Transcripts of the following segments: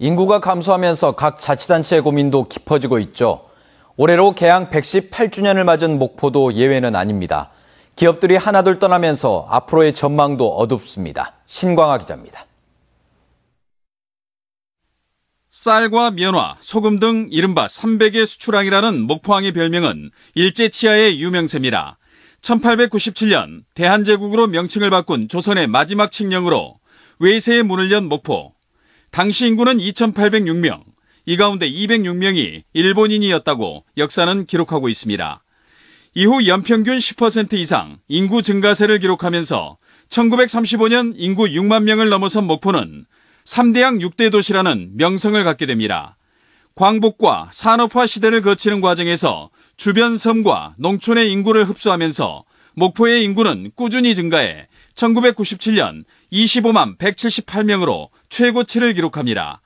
인구가 감소하면서 각 자치단체의 고민도 깊어지고 있죠. 올해로 개항 118주년을 맞은 목포도 예외는 아닙니다. 기업들이 하나둘 떠나면서 앞으로의 전망도 어둡습니다. 신광아 기자입니다. 쌀과 면화, 소금 등 이른바 300의 수출항이라는 목포항의 별명은 일제치하의 유명세입니다. 1897년 대한제국으로 명칭을 바꾼 조선의 마지막 칙령으로 외세의 문을 연 목포. 당시 인구는 2,806명, 이 가운데 206명이 일본인이었다고 역사는 기록하고 있습니다. 이후 연평균 10% 이상 인구 증가세를 기록하면서 1935년 인구 6만 명을 넘어선 목포는 3대양 6대 도시라는 명성을 갖게 됩니다. 광복과 산업화 시대를 거치는 과정에서 주변 섬과 농촌의 인구를 흡수하면서 목포의 인구는 꾸준히 증가해 1997년 25만 178명으로 최고치를 기록합니다.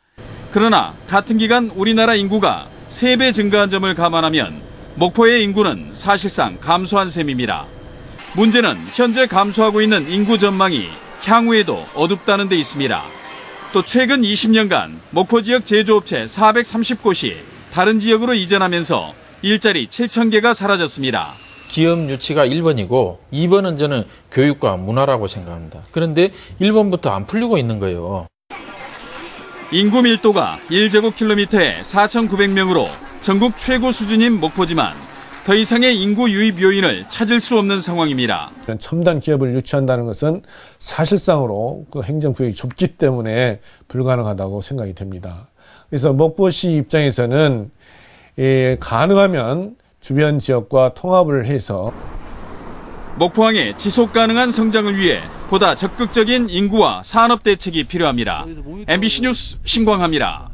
그러나 같은 기간 우리나라 인구가 3배 증가한 점을 감안하면 목포의 인구는 사실상 감소한 셈입니다. 문제는 현재 감소하고 있는 인구 전망이 향후에도 어둡다는 데 있습니다. 또 최근 20년간 목포 지역 제조업체 430곳이 다른 지역으로 이전하면서 일자리 7천 개가 사라졌습니다. 기업 유치가 1번이고 2번은 저는 교육과 문화라고 생각합니다. 그런데 1번부터 안 풀리고 있는 거예요. 인구 밀도가 1제곱킬로미터에 4,900명으로 전국 최고 수준인 목포지만 더 이상의 인구 유입 요인을 찾을 수 없는 상황입니다. 첨단 기업을 유치한다는 것은 사실상으로 그 행정구역이 좁기 때문에 불가능하다고 생각이 됩니다. 그래서 목포시 입장에서는 예, 가능하면 주변 지역과 통합을 해서 목포항의 지속 가능한 성장을 위해 보다 적극적인 인구와 산업 대책이 필요합니다. MBC 뉴스 신광합니다.